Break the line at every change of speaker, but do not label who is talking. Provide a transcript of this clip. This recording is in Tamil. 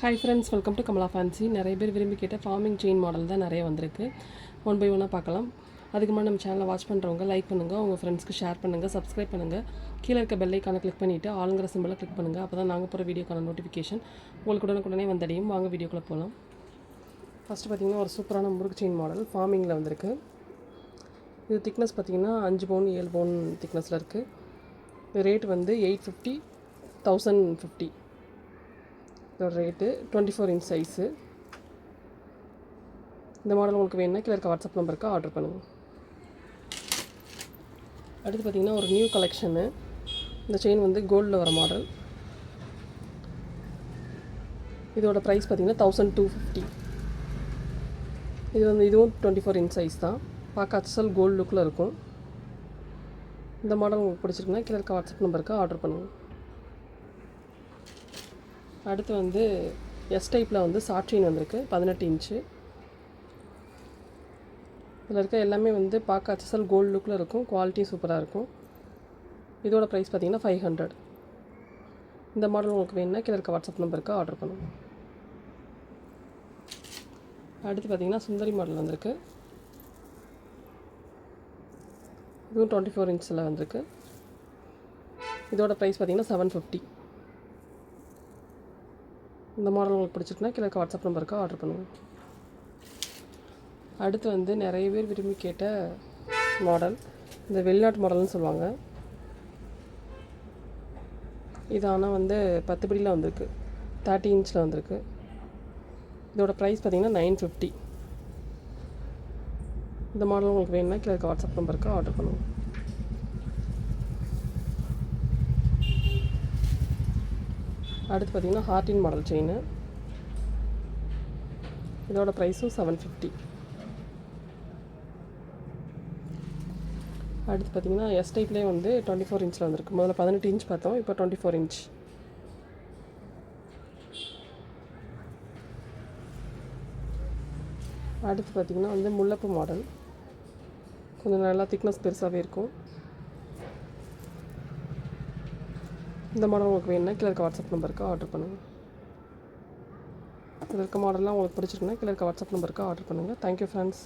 Hi friends welcome to Kamala fancy நிறைய பேர் விரும்பி கேட்ட ஃபார்மிங் செயின் மாடல் தான் நிறைய வந்திருக்கு. ஒன் பை ஒன்னாக பார்க்கலாம். அதுக்கு முன்னாடி நம்ம சேனலை வாட்ச் பண்ணுறவங்க லைக் பண்ணுங்கள் உங்கள் ஃப்ரெண்ட்ஸ்க்கு ஷேர் பண்ணுங்கள் சப்ஸ்கிரைப் பண்ணுங்கள் கீழே இருக்க பெல் ஐக்கானை கிளிக் பண்ணிவிட்டு ஆளுங்கிற சிம்பிளை கிளிக் பண்ணுங்கள் அப்போ தான் நாங்கள் போகிற வீடியோக்கான நோட்டிஃபிகேஷன் உங்களுக்கு உடனுக்குடனே வந்தடையும். வாங்க வீடியோக்குள்ளே போகலாம் ஃபஸ்ட்டு பார்த்தீங்கன்னா ஒரு சூப்பரான முறுக்கு செயின் மாடல் ஃபார்மிங்கில் வந்திருக்கு. இது திக்னஸ் பார்த்தீங்கன்னா அஞ்சு பவுன் ஏழு பவுன் திக்னஸில் இருக்குது ரேட் வந்து எயிட் ஃபிஃப்டி தௌசண்ட் ஃபிஃப்டி இதோட rate twenty four inch size இந்த மாடல் உங்களுக்கு வேணும்னா கீழே இருக்க வாட்ஸ்அப் நம்பருக்கு ஆர்டர் பண்ணுங்கள் அடுத்து பார்த்தீங்கன்னா ஒரு நியூ கலெக்ஷனு இந்த செயின் வந்து கோல்டில் வர மாடல் இதோட ப்ரைஸ் பார்த்தீங்கன்னா தௌசண்ட் டூ ஃபிஃப்டி இது வந்து இதுவும் டுவெண்ட்டி ஃபோர் இன்ச் சைஸ் தான். பார்க்க அச்சல் கோல்டு லுக்கில் இருக்கும். இந்த மாடல் உங்களுக்கு பிடிச்சிருக்குன்னா கீழே இருக்க வாட்ஸ்அப் நம்பருக்கு ஆர்டர் பண்ணுங்கள் அடுத்து வந்து எஸ் டைப்பில் வந்து சாற்றின் வந்திருக்கு பதினெட்டு இன்ச்சு. இதில் இருக்க எல்லாமே வந்து பார்க்க அச்சசல் கோல்டு லுக்கில் இருக்கும் குவாலிட்டியும் சூப்பராக இருக்கும். இதோட ப்ரைஸ் பார்த்தீங்கன்னா ஃபைவ் ஹண்ட்ரட் இந்த மாடல் உங்களுக்கு வேணும்னா கீழே இருக்க வாட்ஸ்அப் நம்பருக்கு ஆர்டர் பண்ணுங்கள் அடுத்து பார்த்தீங்கன்னா சுந்தரி மாடல் வந்திருக்கு. இதுவும் டுவெண்ட்டி ஃபோர் இன்ச்சில் வந்திருக்கு. இதோட ப்ரைஸ் பார்த்தீங்கன்னா செவன் ஃபிஃப்டி இந்த மாடல் உங்களுக்கு பிடிச்சிருக்குன்னா கீழே வாட்ஸ்அப் நம்பருக்கு ஆர்டர் பண்ணுங்கள் அடுத்து வந்து நிறைய பேர் விரும்பி கேட்ட மாடல் இந்த வெளிநாட்டு மாடல்னு சொல்லுவாங்க. இது ஆனால் வந்து பத்து படியில் வந்திருக்கு. தேர்ட்டி இன்ச்சில் வந்திருக்கு. இதோட ப்ரைஸ் பார்த்தீங்கன்னா நைன் ஃபிஃப்டி இந்த மாடல் உங்களுக்கு வேணும்னா கீழே வாட்ஸ்அப் நம்பருக்கு ஆர்டர் பண்ணுங்கள் அடுத்து பார்த்தீங்கன்னா ஹார்டின் மாடல் செயின் இதோட ப்ரைஸும் செவன் ஃபிஃப்டி அடுத்து பார்த்தீங்கன்னா எஸ் டைப்லேயே வந்து டுவெண்ட்டி ஃபோர் இன்ச்சில் வந்திருக்கு. முதல்ல பதினெட்டு இன்ச் பார்த்தோம் இப்போ டுவெண்ட்டி ஃபோர் இன்ச் அடுத்து பார்த்தீங்கன்னா வந்து முல்லப்பு மாடல் கொஞ்சம் நல்லா திக்னஸ் பெருசாகவே இருக்கும். இந்த மாடல் உங்களுக்கு வேணும்னா கீழே இருக்க வாட்ஸ்அப் நம்பருக்கு ஆர்டர் பண்ணுங்கள் இதில் இருக்க மாடல்லாம் உங்களுக்கு பிடிச்சிருக்குன்னா கீழே இருக்க வாட்ஸ்அப் நம்பருக்கு ஆர்டர் பண்ணுங்கள் தேங்க்யூ ஃப்ரெண்ட்ஸ்